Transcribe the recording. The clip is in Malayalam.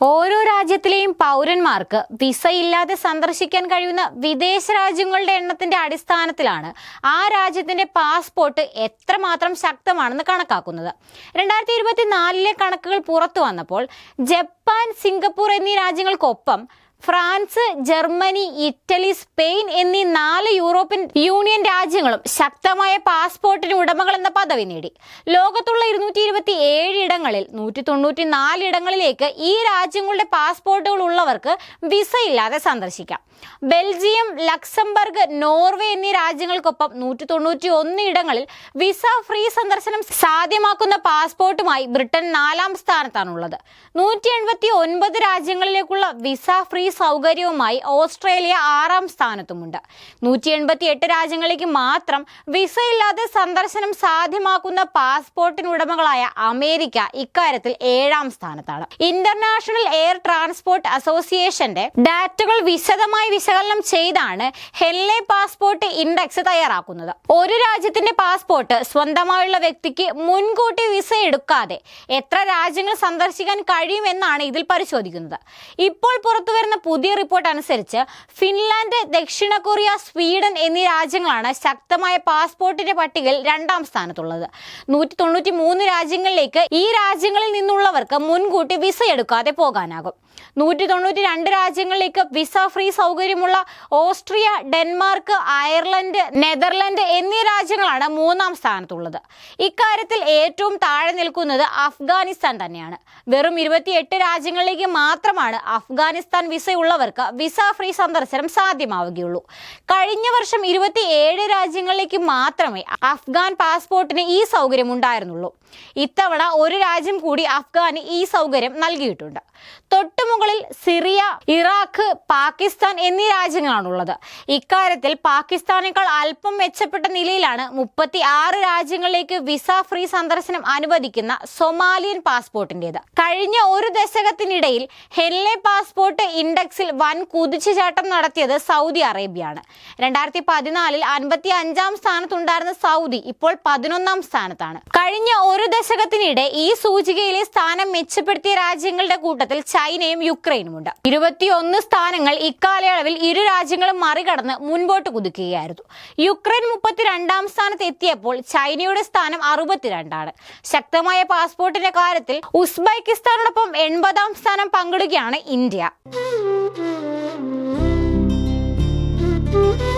ഓരോ രാജ്യത്തിലെയും പൗരന്മാർക്ക് വിസ ഇല്ലാതെ സന്ദർശിക്കാൻ കഴിയുന്ന വിദേശ രാജ്യങ്ങളുടെ എണ്ണത്തിന്റെ അടിസ്ഥാനത്തിലാണ് ആ രാജ്യത്തിന്റെ പാസ്പോർട്ട് എത്രമാത്രം ശക്തമാണെന്ന് കണക്കാക്കുന്നത്. രണ്ടായിരത്തി ഇരുപത്തിനാലിലെ കണക്കുകൾ പുറത്തു വന്നപ്പോൾ ജപ്പാൻ സിംഗപ്പൂർ എന്നീ രാജ്യങ്ങൾക്കൊപ്പം ഫ്രാൻസ് ജർമ്മനി ഇറ്റലി സ്പെയിൻ എന്നീ നാല് യൂറോപ്യൻ യൂണിയൻ രാജ്യങ്ങളും ശക്തമായ പാസ്പോർട്ടിന് ഉടമകൾ എന്ന പദവി നേടി. ലോകത്തുള്ള ഇരുന്നൂറ്റി ഇരുപത്തി ഏഴ് ഇടങ്ങളിൽ നൂറ്റി തൊണ്ണൂറ്റി നാല് ഇടങ്ങളിലേക്ക് ഈ രാജ്യങ്ങളുടെ പാസ്പോർട്ടുകൾ ഉള്ളവർക്ക് വിസ ഇല്ലാതെ സന്ദർശിക്കാം. ബെൽജിയം ലക്സംബർഗ് നോർവേ എന്നീ രാജ്യങ്ങൾക്കൊപ്പം നൂറ്റി തൊണ്ണൂറ്റി ഒന്ന് ഇടങ്ങളിൽ വിസ ഫ്രീ സന്ദർശനം സാധ്യമാക്കുന്ന പാസ്പോർട്ടുമായി ബ്രിട്ടൻ നാലാം സ്ഥാനത്താണുള്ളത്. നൂറ്റി എൺപത്തി ഒൻപത് രാജ്യങ്ങളിലേക്കുള്ള വിസ ഫ്രീ സൗകര്യവുമായി ഓസ്ട്രേലിയ ആറാം സ്ഥാനത്തുമുണ്ട്. നൂറ്റി എൺപത്തി എട്ട് രാജ്യങ്ങളിലേക്ക് മാത്രം വിസ ഇല്ലാതെ സന്ദർശനം സാധ്യമാക്കുന്ന പാസ്പോർട്ടിനുടമകളായ അമേരിക്ക ഇക്കാര്യത്തിൽ ഏഴാം സ്ഥാനത്താണ്. ഇന്റർനാഷണൽ എയർ ട്രാൻസ്പോർട്ട് അസോസിയേഷന്റെ ഡാറ്റകൾ വിശദമായി വിശകലനം ചെയ്താണ് ഹെല്ലെ പാസ്പോർട്ട് ഇൻഡെക്സ് തയ്യാറാക്കുന്നത്. ഒരു രാജ്യത്തിന്റെ പാസ്പോർട്ട് സ്വന്തമായുള്ള വ്യക്തിക്ക് മുൻകൂട്ടി വിസ എടുക്കാതെ എത്ര രാജ്യങ്ങൾ സന്ദർശിക്കാൻ കഴിയുമെന്നാണ് ഇതിൽ പരിശോധിക്കുന്നത്. ഇപ്പോൾ പുറത്തുവരുന്ന പുതിയ റിപ്പോർട്ട് അനുസരിച്ച് ഫിൻലാൻഡ് ദക്ഷിണ കൊറിയ സ്വീഡൻ എന്നീ രാജ്യങ്ങളാണ് ശക്തമായ പാസ്പോർട്ടിന്റെ പട്ടികയിൽ രണ്ടാം സ്ഥാനത്തുള്ളത്. നൂറ്റി തൊണ്ണൂറ്റി മൂന്ന് രാജ്യങ്ങളിലേക്ക് ഈ രാജ്യങ്ങളിൽ നിന്നുള്ളവർക്ക് മുൻകൂട്ടി വിസ എടുക്കാതെ പോകാനാകും. നൂറ്റി തൊണ്ണൂറ്റി രണ്ട് രാജ്യങ്ങളിലേക്ക് വിസ ഫ്രീ സൗകര്യമുള്ള ഓസ്ട്രിയ ഡെൻമാർക്ക് അയർലൻഡ് നെതർലൻഡ് എന്നീ രാജ്യങ്ങളാണ് മൂന്നാം സ്ഥാനത്തുള്ളത്. ഇക്കാര്യത്തിൽ ഏറ്റവും താഴെ നിൽക്കുന്നത് അഫ്ഗാനിസ്ഥാൻ തന്നെയാണ്. വെറും ഇരുപത്തിയെട്ട് രാജ്യങ്ങളിലേക്ക് മാത്രമാണ് അഫ്ഗാനിസ്ഥാൻ വിസയുള്ളവർക്ക് വിസ ഫ്രീ സന്ദർശനം സാധ്യമാവുകയുള്ളൂ. കഴിഞ്ഞ വർഷം ഇരുപത്തിയേഴ് രാജ്യങ്ങളിലേക്ക് മാത്രമേ അഫ്ഗാൻ പാസ്പോർട്ടിന് ഈ സൗകര്യം ഉണ്ടായിരുന്നുള്ളൂ ഇത്തവണ ഒരു രാജ്യം കൂടി അഫ്ഗാന് ഈ സൗകര്യം നൽകിയിട്ടുണ്ട്. തൊട്ടുമുകളിൽ സിറിയ ഇറാഖ് പാകിസ്ഥാൻ എന്നീ രാജ്യങ്ങളാണുള്ളത്. ഇക്കാര്യത്തിൽ പാകിസ്ഥാനേക്കാൾ അല്പം മെച്ചപ്പെട്ട നിലയിലാണ് മുപ്പത്തി ആറ് രാജ്യങ്ങളിലേക്ക് വിസ ഫ്രീ സന്ദർശനം അനുവദിക്കുന്ന സൊമാലിയൻ പാസ്പോർട്ടിന്റെത്. കഴിഞ്ഞ ഒരു ദശകത്തിനിടയിൽ ഹെല്ലെ പാസ്പോർട്ട് ഇൻഡെക്സിൽ വൻ കുതിച്ചുചാട്ടം നടത്തിയത് സൗദി അറേബ്യയാണ്. രണ്ടായിരത്തി പതിനാലിൽ അൻപത്തി അഞ്ചാം സ്ഥാനത്തുണ്ടായിരുന്ന സൗദി ഇപ്പോൾ പതിനൊന്നാം സ്ഥാനത്താണ്. കഴിഞ്ഞ ഒരു ദശകത്തിനിടെ ഈ സൂചികയിലെ സ്ഥാനം മെച്ചപ്പെടുത്തിയ രാജ്യങ്ങളുടെ കൂട്ടത്തിൽ ചൈനയും യുക്രൈനും ഉണ്ട് ഇരുപത്തിയൊന്ന് സ്ഥാനങ്ങൾ ഇക്കാലയളവിൽ ഇരു രാജ്യങ്ങളും മറികടന്ന് മുൻപോട്ട് കുതിക്കുകയായിരുന്നു. യുക്രൈൻ മുപ്പത്തിരണ്ടാം സ്ഥാനത്ത് എത്തിയപ്പോൾ ചൈനയുടെ സ്ഥാനം അറുപത്തിരണ്ടാണ്. ശക്തമായ പാസ്പോർട്ടിന്റെ കാര്യത്തിൽ ഉസ്ബെക്കിസ്ഥാനോടൊപ്പം എൺപതാം സ്ഥാനം പങ്കിടുകയാണ് ഇന്ത്യ. Mm-hmm.